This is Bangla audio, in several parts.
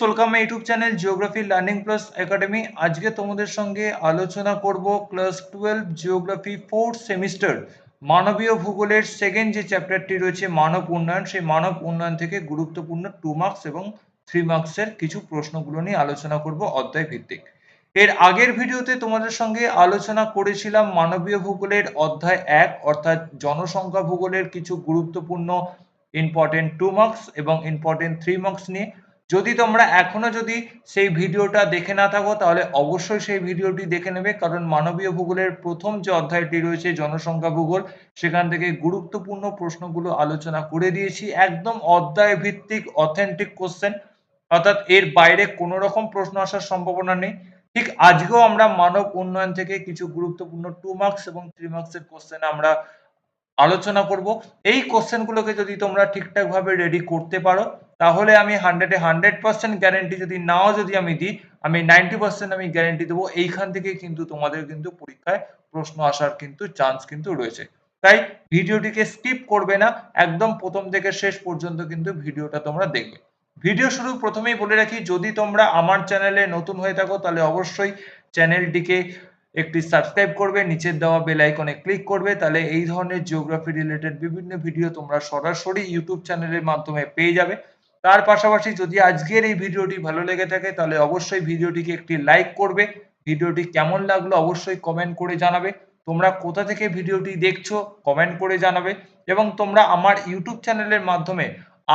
Welcome YouTube channel geography learning plus academy আজকে তোমাদের সঙ্গে আলোচনা করব class twelve geography fourth semester মানবীয় ভূগোলের সেকেন্ড যে চ্যাপ্টারটি রয়েছে, মানব উন্নয়ন, সেই মানব উন্নয়ন থেকে গুরুত্বপূর্ণ টু মার্কস এবং থ্রি মার্কসের কিছু প্রশ্নগুলো নিয়ে আলোচনা করব অধ্যায় ভিত্তিক। এর আগের ভিডিওতে তোমাদের সঙ্গে আলোচনা করেছিলাম মানবীয় ভূগোলের অধ্যায় এক, অর্থাৎ জনসংখ্যা ভূগোলের কিছু গুরুত্বপূর্ণ ইম্পর্টেন্ট টু মার্কস এবং ইম্পর্টেন্ট থ্রি মার্কস নিয়ে। যদি তোমরা এখনও যদি সেই ভিডিওটা দেখে না থাকো, তাহলে অবশ্যই সেই ভিডিওটি দেখে নেবে। কারণ মানবীয় ভূগোলের প্রথম যে অধ্যায়টি রয়েছে, জনসংখ্যা ভূগোল, সেখান থেকে গুরুত্বপূর্ণ প্রশ্নগুলো আলোচনা করে দিয়েছি। একদম অধ্যায় ভিত্তিক অথেন্টিক কোশ্চেন অর্থাৎ এর বাইরে কোনো রকম প্রশ্ন আসার সম্ভাবনা নেই। ঠিক আজকেও আমরা মানব উন্নয়ন থেকে কিছু গুরুত্বপূর্ণ টু মার্কস এবং থ্রি মার্কসের কোশ্চেন আমরা আলোচনা করব। এই কোশ্চেনগুলোকে যদি তোমরা ঠিকঠাক ভাবে রেডি করতে পারো তাহলে আমি হান্ড্রেডে হান্ড্রেড পার্সেন্ট গ্যারেন্টি যদি নাও যদি আমি দিই, আমি নাইনটি পার্সেন্ট আমি গ্যারেন্টি দেবো। এইখান থেকে কিন্তু তোমাদের কিন্তু পরীক্ষায় প্রশ্ন আসার কিন্তু চান্স কিন্তু রয়েছে। তাই ভিডিওটিকে স্কিপ করবে না। একদম প্রথম থেকে শেষ পর্যন্ত কিন্তু ভিডিওটা তোমরা দেখবে। ভিডিও শুরু প্রথমেই বলে রাখি, যদি তোমরা আমার চ্যানেলে নতুন হয়ে থাকো, তাহলে অবশ্যই চ্যানেলটিকে একটি সাবস্ক্রাইব করবে, নিচের দেওয়া বেল আইকনে ক্লিক করবে। তাহলে এই ধরনের জিওগ্রাফি রিলেটেড বিভিন্ন ভিডিও তোমরা সরাসরি ইউটিউব চ্যানেলের মাধ্যমে পেয়ে যাবে। তার পাশাপাশি যদি আজকের এই ভিডিওটি ভালো লেগে থাকে, তাহলে অবশ্যই ভিডিওটিকে একটি লাইক করবে। ভিডিওটি কেমন লাগল অবশ্যই কমেন্ট করে জানাবে। তোমরা কোথা থেকে ভিডিওটি দেখছ কমেন্ট করে জানাবে। এবং তোমরা আমার ইউটিউব চ্যানেলের মাধ্যমে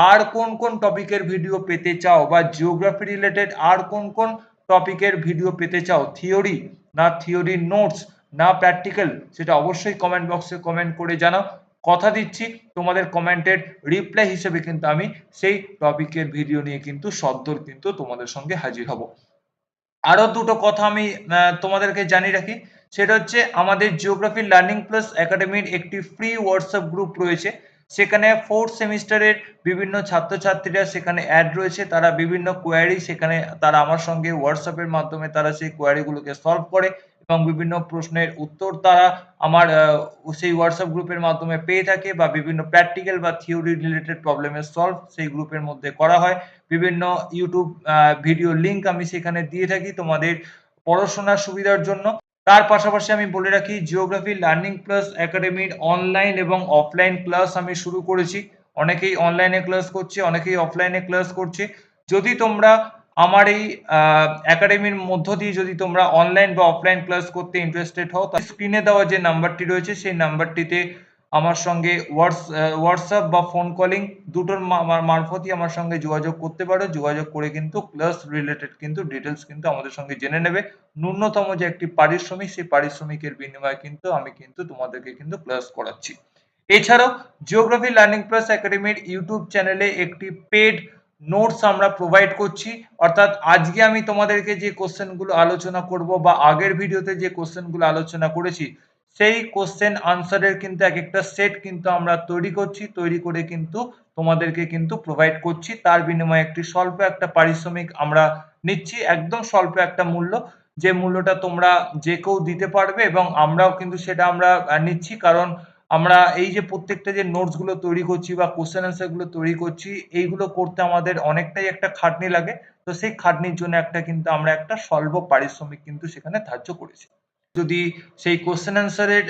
আর কোন কোন টপিকের ভিডিও পেতে চাও বা জিওগ্রাফি রিলেটেড আর কোন কোন টপিকের ভিডিও পেতে চাও থিওরি না থিওরি নোটস না প্র্যাকটিক্যাল সেটা অবশ্যই কমেন্ট বক্সে কমেন্ট করে জানাও। কথা দিচ্ছি, তোমাদের কমেন্টের রিপ্লাই হিসেবে কিন্তু আমি সেই টপিকের ভিডিও নিয়ে কিন্তু সদ্দর কিন্তু তোমাদের সঙ্গে হাজির হব। আরও দুটো কথা আমি তোমাদেরকে জানিয়ে রাখি। সেটা হচ্ছে, আমাদের জিওগ্রাফি লার্নিং প্লাস একাডেমির একটি ফ্রি হোয়াটসঅ্যাপ গ্রুপ রয়েছে। সেখানে ফোর্থ সেমিস্টারের বিভিন্ন ছাত্রছাত্রীরা সেখানে অ্যাড রয়েছে। তারা বিভিন্ন কোয়ারি সেখানে তারা আমার সঙ্গে হোয়াটসঅ্যাপের মাধ্যমে তারা সেই কোয়ারিগুলোকে সলভ করে। এবং বিভিন্ন প্রশ্নের উত্তর তারা আমার সেই হোয়াটসঅ্যাপ গ্রুপের মাধ্যমে পেয়ে থাকে বা বিভিন্ন প্র্যাকটিক্যাল বা থিওরি রিলেটেড প্রবলেমের সলভ সেই গ্রুপের মধ্যে করা হয়। বিভিন্ন ইউটিউব ভিডিও লিংক আমি সেখানে দিয়ে থাকি তোমাদের পড়াশোনার সুবিধার জন্য। তার পাশাপাশি আমি বলে রাখি জিওগ্রাফি লার্নিং প্লাস একাডেমির অনলাইন এবং অফলাইন ক্লাস আমি শুরু করেছি। অনেকেই অনলাইনে ক্লাস করছে, অনেকেই অফলাইনে ক্লাস করছে। যদি তোমরা আমার এই একাডেমির মধ্য দিয়ে যদি তোমরা অনলাইন বা অফলাইন ক্লাস করতে ইন্টারেস্টেড হও, তাহলে স্ক্রিনে দেওয়া যে নাম্বারটি রয়েছে, সেই নাম্বারটিতে আমার সঙ্গে হোয়াটসঅ্যাপ বা ফোন কলিং দুটোর মারফতই আমার সঙ্গে যোগাযোগ করতে পারো। যোগাযোগ করে কিন্তু ক্লাস রিলেটেড কিন্তু ডিটেলস কিন্তু আমাদের সঙ্গে জেনে নেবে। ন্যূনতম যে একটি পারিশ্রমিক, সেই পারিশ্রমিকের বিনিময়ে কিন্তু আমি কিন্তু তোমাদেরকে কিন্তু ক্লাস করাচ্ছি। এছাড়াও জিওগ্রাফি লার্নিং প্লাস একাডেমির ইউটিউব চ্যানেলে একটি পেড নোটস আমরা প্রোভাইড করছি। অর্থাৎ আজকে আমি তোমাদেরকে যে কোশ্চেনগুলো আলোচনা করব বা আগের ভিডিওতে যে কোশ্চেনগুলো আলোচনা করেছি, সেই কোশ্চেন আনসারের কিন্তু এক একটা সেট কিন্তু আমরা তৈরি করছি। তৈরি করে কিন্তু তোমাদেরকে কিন্তু প্রোভাইড করছি। তার বিনিময়ে একটি স্বল্প একটা পারিশ্রমিক আমরা নিচ্ছি। একদম স্বল্প একটা মূল্য, যে মূল্যটা তোমরা যে কেউ দিতে পারবে এবং আমরাও কিন্তু সেটা আমরা নিচ্ছি। কারণ আমরা এই যে প্রত্যেকটা যে নোটসগুলো তৈরি করছি বা কোশ্চেন আনসারগুলো তৈরি করছি, এইগুলো করতে আমাদের অনেকটাই একটা খাটনি লাগে। তো সেই খাটনির জন্য একটা কিন্তু আমরা একটা স্বল্প পারিশ্রমিক কিন্তু সেখানে ধার্য করেছি। যদি সেই কোশ্চেন অ্যান্সারের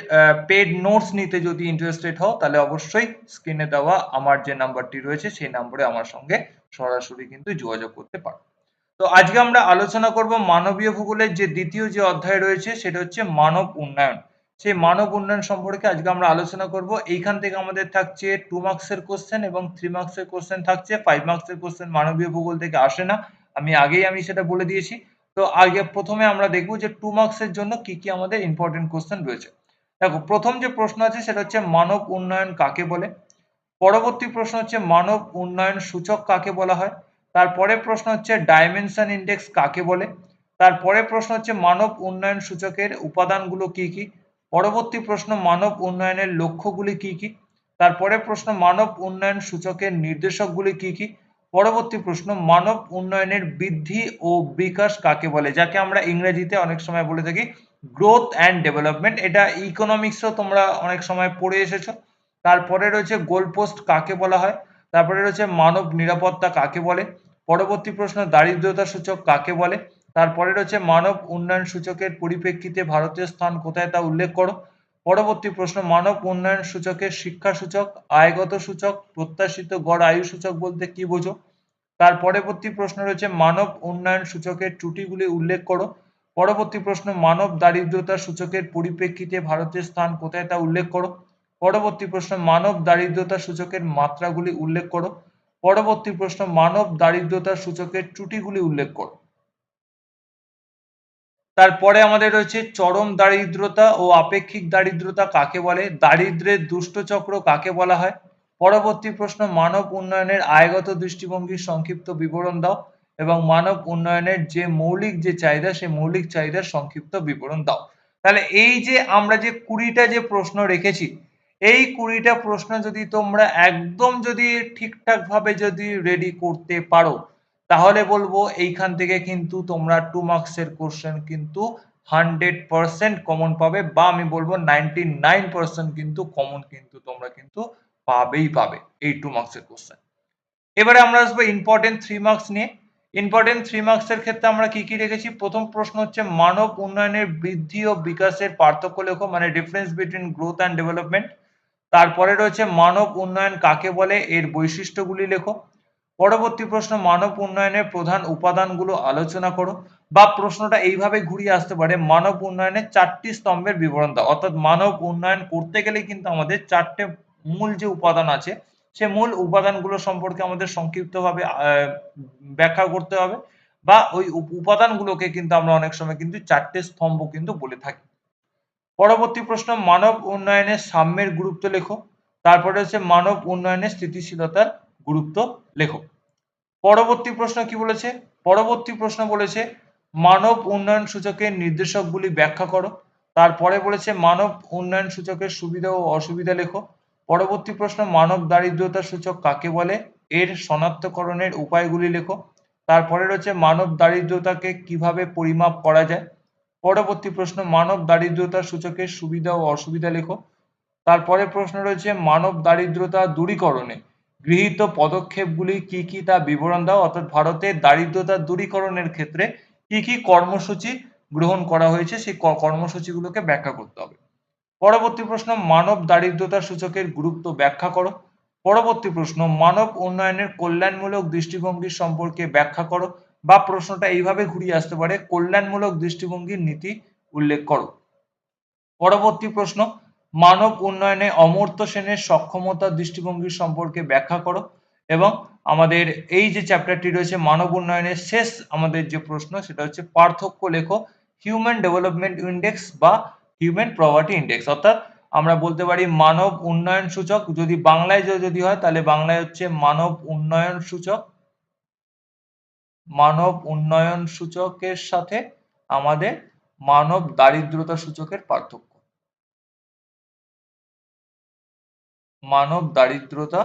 পেড নোটস নিতে যদি ইন্টারেস্টেড হও, তাহলে অবশ্যই স্ক্রিনে দেওয়া আমার যে নাম্বারটি রয়েছে, সেই নম্বরে আমার সঙ্গে সরাসরি কিন্তু যোগাযোগ করতে পারো। তো আজকে আমরা আলোচনা করব মানবীয় ভূগোলের যে দ্বিতীয় যে অধ্যায় রয়েছে, সেটা হচ্ছে মানব উন্নয়ন। সেই মানব উন্নয়ন সম্পর্কে আজকে আমরা আলোচনা করব। এইখান থেকে আমাদের থাকছে টু মার্কসের কোশ্চেন এবং থ্রি মার্কসের কোশ্চেন থাকছে। ফাইভ মার্কসের কোশ্চেন মানবীয় ভূগোল থেকে আসে না। আমি আগেই আমি সেটা বলে দিয়েছি। তো আগে প্রথমে আমরা দেখব যে টু মার্কসের জন্য কি কি আমাদের ইম্পর্টেন্ট কোশ্চেন রয়েছে। দেখো, প্রথম যে প্রশ্ন আছে সেটা হচ্ছে মানব উন্নয়ন কাকে বলে? পরবর্তী প্রশ্ন হচ্ছে মানব উন্নয়ন সূচক কাকে বলা হয়? তারপরে প্রশ্ন হচ্ছে ডাইমেনশন ইন্ডেক্স কাকে বলে? তারপরে প্রশ্ন হচ্ছে মানব উন্নয়ন সূচকের উপাদানগুলো কি কি? পরবর্তী প্রশ্ন, মানব উন্নয়নের লক্ষ্যগুলি কি কি? তারপরে প্রশ্ন, মানব উন্নয়ন সূচকের নির্দেশকগুলি কি কি? পরবর্তী প্রশ্ন, মানব উন্নয়নের বৃদ্ধি ও বিকাশ কাকে বলে? যাকে আমরা ইংরেজিতে অনেক সময় বলে থাকি গ্রোথ অ্যান্ড ডেভেলপমেন্ট এটা ইকোনমিক্সও তোমরা অনেক সময় পড়ে এসেছ। তারপরে রয়েছে গোলপোস্ট কাকে বলা হয়? তারপরে রয়েছে মানব নিরাপত্তা কাকে বলে? পরবর্তী প্রশ্ন, দারিদ্রতা সূচক কাকে বলে? তারপরে রয়েছে মানব উন্নয়ন সূচকের পরিপ্রেক্ষিতে ভারতের স্থান কোথায় তা উল্লেখ করো। পরবর্তী প্রশ্ন, মানব উন্নয়ন সূচকের শিক্ষা সূচক, আয়গত সূচক, প্রত্যাশিত গড় আয়ু সূচক বলতে কি বোঝো? তার পরবর্তী প্রশ্ন রয়েছে, মানব উন্নয়ন সূচকের ত্রুটিগুলি উল্লেখ করো। পরবর্তী প্রশ্ন, মানব দারিদ্রতা সূচকের পরিপ্রেক্ষিতে ভারতের স্থান কোথায় তা উল্লেখ করো। পরবর্তী প্রশ্ন, মানব দারিদ্রতা সূচকের মাত্রাগুলি উল্লেখ করো। পরবর্তী প্রশ্ন, মানব দারিদ্রতা সূচকের ত্রুটিগুলি উল্লেখ করো। তারপরে আমাদের রয়েছে চরম দারিদ্রতা ও আপেক্ষিক দারিদ্রতা কাকে বলে? দারিদ্রের দুষ্ট চক্র কাকে বলা হয়? পরবর্তী প্রশ্ন, মানব উন্নয়নের আয়গত দৃষ্টিভঙ্গির সংক্ষিপ্ত বিবরণ দাও এবং মানব উন্নয়নের যে মৌলিক যে চাহিদা সেই মৌলিক চাহিদার সংক্ষিপ্ত বিবরণ দাও। তাহলে এই যে আমরা যে কুড়িটা যে প্রশ্ন রেখেছি, এই কুড়িটা প্রশ্ন যদি তোমরা একদম যদি ঠিকঠাক ভাবে যদি রেডি করতে পারো তাহলে বলব এইখান থেকে কিন্তু তোমরা টু মার্কসের কোশ্চেন কিন্তু হান্ড্রেড পার্সেন্ট কমন পাবে বা আমি বলব নাইনটি নাইন পার্সেন্ট কিন্তু কমন কিন্তু তোমরা কিন্তু পাবেই পাবে এই টু মার্কসের কোশ্চেন এবারে আমরা আসব ইম্পর্টেন্ট থ্রি মার্কস নিয়ে। ইম্পর্টেন্ট থ্রি মার্কসের ক্ষেত্রে আমরা কি কি রেখেছি প্রথম প্রশ্ন হচ্ছে মানব উন্নয়নের বৃদ্ধি ও বিকাশের পার্থক্য লেখো মানে difference between growth and development তারপরে রয়েছে মানব উন্নয়ন কাকে বলে? এর বৈশিষ্ট্যগুলি লেখো। পরবর্তী প্রশ্ন, মানব উন্নয়নের প্রধান উপাদানগুলো আলোচনা করো বা প্রশ্নটা এইভাবে ঘুরিয়ে আসতে পারে। মানব উন্নয়নের চারটি স্তম্ভের বিবরণ দাও অর্থাৎ মানব উন্নয়ন করতে গেলে কিন্তু আমাদের চারটে মূল যে উপাদান আছে, সে মূল উপাদানগুলো সম্পর্কে আমাদের সংক্ষিপ্তভাবে ব্যাখ্যা করতে হবে বা ওই উপাদানগুলোকে কিন্তু আমরা অনেক সময় কিন্তু চারটে স্তম্ভ কিন্তু বলে থাকি। পরবর্তী প্রশ্ন, মানব উন্নয়নের সাম্যের গুরুত্ব লেখো, তারপরে হচ্ছে মানব উন্নয়নের স্থিতিশীলতার গুরুত্ব লেখো। পরবর্তী প্রশ্ন কি বলেছে? পরবর্তী প্রশ্ন বলেছে, মানব উন্নয়ন সূচকের নির্দেশকগুলি ব্যাখ্যা করো। তারপরে বলেছে, মানব উন্নয়ন সূচকের সুবিধা ও অসুবিধা লেখো। পরবর্তী প্রশ্ন, মানব দারিদ্রতা সূচক কাকে বলে? এর শনাক্তকরণের উপায়গুলি লেখো। তারপরে রয়েছে, মানব দারিদ্রতাকে কীভাবে পরিমাপ করা যায়? পরবর্তী প্রশ্ন, মানব দারিদ্রতা সূচকের সুবিধা ও অসুবিধা লেখো। তারপরে প্রশ্ন রয়েছে, মানব দারিদ্রতা দূরীকরণে গৃহীত পদক্ষেপগুলি কি কি তা বিবরণ দাও? অর্থাৎ ভারতের দারিদ্রতা দূরীকরণের ক্ষেত্রে কি কি কর্মসূচি গ্রহণ করা হয়েছে? সেই কর্মসূচিগুলোকে ব্যাখ্যা করতে হবে। পরবর্তী প্রশ্ন, মানব দারিদ্রতা সূচকের গুরুত্ব ব্যাখ্যা করো। পরবর্তী প্রশ্ন, মানব উন্নয়নের কল্যাণমূলক দৃষ্টিভঙ্গি সম্পর্কে ব্যাখ্যা করো বা প্রশ্নটা এইভাবে ঘুরিয়ে আসতে পারে, কল্যাণমূলক দৃষ্টিভঙ্গির নীতি উল্লেখ করো। পরবর্তী প্রশ্ন মানব উন্নয়নে অমর্ত্য সেনের সক্ষমতা দৃষ্টিভঙ্গি সম্পর্কে ব্যাখ্যা করো এবং আমাদের এই যে চ্যাপ্টারটি রয়েছে মানব উন্নয়নের শেষ আমাদের যে প্রশ্ন সেটা হচ্ছে পার্থক্য লেখো হিউম্যান ডেভেলপমেন্ট ইন্ডেক্স বা হিউম্যান প্রভার্টি ইন্ডেক্স অর্থাৎ আমরা বলতে পারি মানব উন্নয়ন সূচক যদি বাংলায় যদি হয় তাহলে বাংলায় হচ্ছে মানব উন্নয়ন সূচক। মানব উন্নয়ন সূচকের সাথে আমাদের মানব দারিদ্রতা সূচকের পার্থক্য। মানব দারিদ্রতা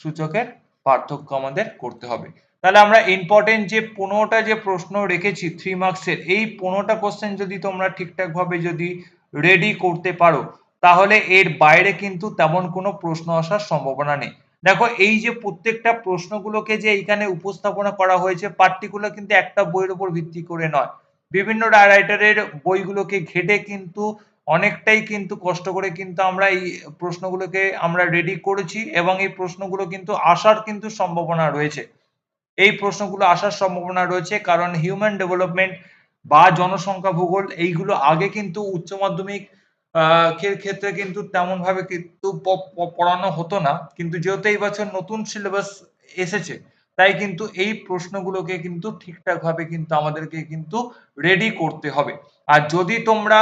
সূচকের পার্থক্য আমাদের করতে হবে। তাহলে আমরা ইম্পর্টেন্ট যে পনেরোটা যে প্রশ্ন রেখেছি থ্রি মার্কসের এই পনেরোটা কোশ্চেন যদি তোমরা ঠিকঠাক ভাবে যদি রেডি করতে পারো, তাহলে এর বাইরে কিন্তু তেমন কোনো প্রশ্ন আসার সম্ভাবনা নেই। দেখো, এই যে প্রত্যেকটা প্রশ্নগুলোকে যে এইখানে উপস্থাপনা করা হয়েছে পার্টিকুলার কিন্তু একটা বইয়ের উপর ভিত্তি করে নয়। বিভিন্ন রাইটারের বইগুলোকে ঘেটে কিন্তু অনেকটাই কিন্তু কষ্ট করে কিন্তু আমরা এই প্রশ্নগুলোকে আমরা রেডি করেছি এবং এই প্রশ্নগুলো কিন্তু আসার কিন্তু সম্ভাবনা রয়েছে। এই প্রশ্নগুলো আসার সম্ভাবনা রয়েছে কারণ হিউম্যান ডেভেলপমেন্ট বা জনসংখ্যা ভূগোল এইগুলো আগে কিন্তু উচ্চ মাধ্যমিক ক্ষেত্রে কিন্তু তেমন ভাবে কিন্তু পড়ানো হতো না। কিন্তু যেহেতু এই বছর নতুন সিলেবাস এসেছে, তাই কিন্তু এই প্রশ্নগুলোকে কিন্তু ঠিকঠাক ভাবে কিন্তু আমাদেরকে কিন্তু রেডি করতে হবে। আর যদি তোমরা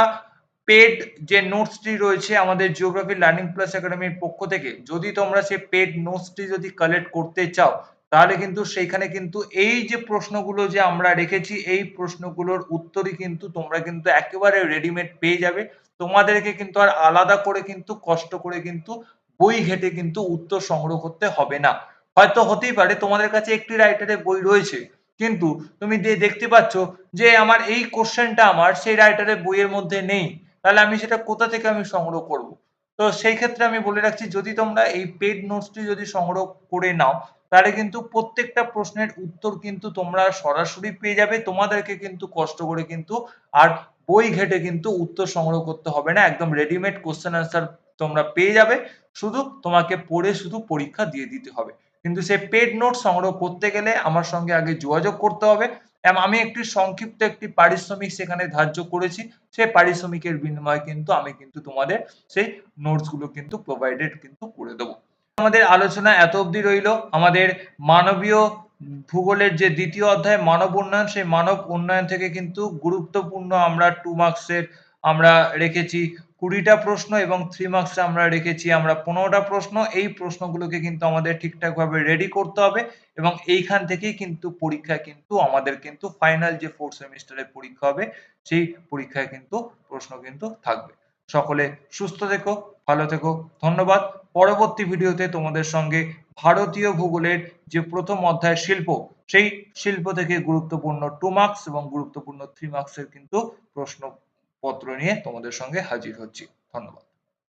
পেড যে নোটসটি রয়েছে আমাদের জিওগ্রাফি লার্নিং প্লাস একাডেমির পক্ষ থেকে, যদি তোমরা সেই পেড নোটসটি যদি কালেক্ট করতে চাও, তাহলে কিন্তু সেইখানে কিন্তু এই যে প্রশ্নগুলো যে আমরা রেখেছি, এই প্রশ্নগুলোর উত্তরই কিন্তু তোমরা কিন্তু একেবারে রেডিমেড পেয়ে যাবে। তোমাদেরকে কিন্তু আর আলাদা করে কিন্তু, কষ্ট করে কিন্তু বই ঘেটে কিন্তু উত্তর সংগ্রহ করতে হবে না। হয়তো হতেই পারে, তোমাদের কাছে একটি রাইটারের বই রয়েছে, কিন্তু তুমি দেখতে পাচ্ছ যে আমার এই কোশ্চেনটা আমার সেই রাইটারের বইয়ের মধ্যে নেই। তাহলে আমি সেটা কোথা থেকে আমি সংগ্রহ করব? তো সেই ক্ষেত্রে আমি বলে রাখছি, যদি তোমরা এই পেড নোটসটি যদি সংগ্রহ করে নাও, তাহলে কিন্তু প্রত্যেকটা প্রশ্নের উত্তর কিন্তু তোমরা সরাসরি পেয়ে যাবে। তোমাদেরকে কিন্তু কষ্ট করে কিন্তু আর বই ঘেটে কিন্তু উত্তর সংগ্রহ করতে হবে না। একদম রেডিমেড কোশ্চেন আনসার তোমরা পেয়ে যাবে। শুধু তোমাকে পড়ে শুধু পরীক্ষা দিয়ে দিতে হবে। কিন্তু সেই পেড নোট সংগ্রহ করতে গেলে আমার সঙ্গে আগে যোগাযোগ করতে হবে। আমি একটি সংক্ষিপ্ত একটি পারিশ্রমিক সেখানে ধার্য করেছি। সেই পারিশ্রমিকের বিনিময়ে কিন্তু আমি কিন্তু তোমাদের সেই নোটসগুলো কিন্তু প্রোভাইডেড কিন্তু করে দেবো। আমাদের আলোচনা এত অবধি রইল। আমাদের মানবীয় ভূগোলের যে দ্বিতীয় অধ্যায়, মানব উন্নয়ন, সেই মানব উন্নয়ন থেকে কিন্তু গুরুত্বপূর্ণ আমরা টু মার্কসের আমরা রেখেছি কুড়িটা প্রশ্ন এবং থ্রি মার্কসে আমরা রেখেছি আমরা পনেরোটা প্রশ্ন। এই প্রশ্নগুলোকে কিন্তু আমাদের ঠিকঠাক ভাবে রেডি করতে হবে এবং এইখান থেকেই কিন্তু পরীক্ষা কিন্তু আমাদের কিন্তু ফাইনাল যে ফোর্থ সেমিস্টারের পরীক্ষা হবে, সেই পরীক্ষায় কিন্তু প্রশ্ন কিন্তু থাকবে। সকলে সুস্থ থেকো, ভালো থেকো, ধন্যবাদ। পরবর্তী ভিডিওতে তোমাদের সঙ্গে ভারতীয় ভূগোলের যে প্রথম অধ্যায় শিল্প, সেই শিল্প থেকে গুরুত্বপূর্ণ টু মার্কস এবং গুরুত্বপূর্ণ থ্রি মার্কসের কিন্তু প্রশ্নপত্র নিয়ে তোমাদের সঙ্গে হাজির হচ্ছি। ধন্যবাদ।